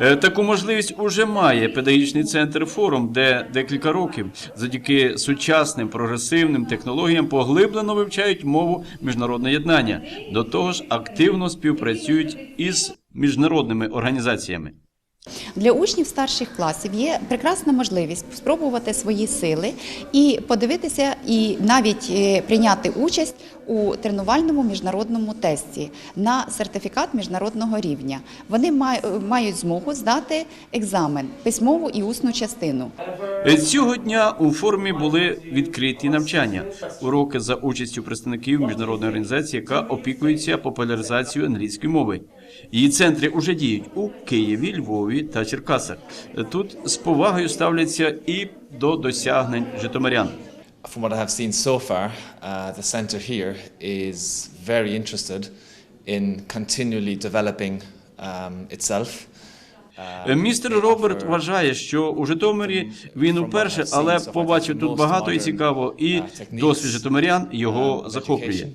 Е, Таку можливість уже має педагогічний центр форум, де декілька років завдяки сучасним прогресивним технологіям поглиблено вивчають мову міжнародне єднання. До того ж, активно співпрацюють із міжнародними організаціями. Для учнів старших класів є прекрасна можливість спробувати свої сили і подивитися, і навіть е, прийняти участь у тренувальному міжнародному тесті на сертифікат міжнародного рівня. Вони май- мають змогу здати екзамен, письмову і усну частину. Е, Цього дня у форумі були відкриті навчання, уроки за участю представників міжнародної організації, яка опікується популяризацією англійської мови. Її центри уже діють у Києві, Львові та Черкасах. Тут з повагою ставляться і до досягнень житомирян. From what I have seen so far, uh, the centre here is very interested in continually developing um, itself. Е, Містер Роберт вважає, що у Житомирі він уперше, але побачив тут багато і цікаво, і досвід житомирян його захоплює.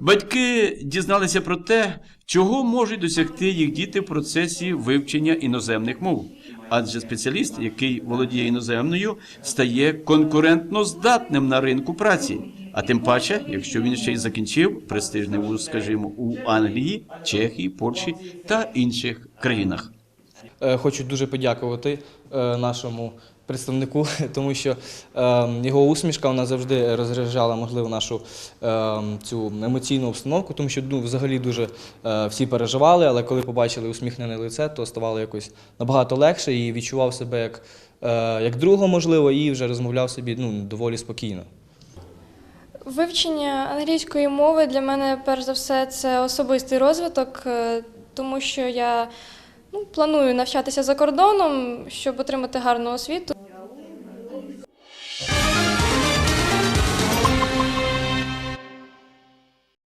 Батьки дізналися про те, чого можуть досягти їх діти в процесі вивчення іноземних мов. Адже спеціаліст, який володіє іноземною, стає конкурентно здатним на ринку праці. А тим паче, якщо він ще й закінчив престижний вуз, скажімо, у Англії, Чехії, Польщі та інших країнах. Е, Хочу дуже подякувати е, нашому представнику, тому що е, його усмішка вона завжди розряджала, можливо, нашу е, цю емоційну обстановку, тому що ну, взагалі дуже е, всі переживали, але коли побачили усміхнене лице, то ставало якось набагато легше і відчував себе як, е, друга, можливо, і вже розмовляв собі ну, доволі спокійно. Вивчення англійської мови для мене, перш за все, це особистий розвиток, е, тому що я ну, планую навчатися за кордоном, щоб отримати гарну освіту.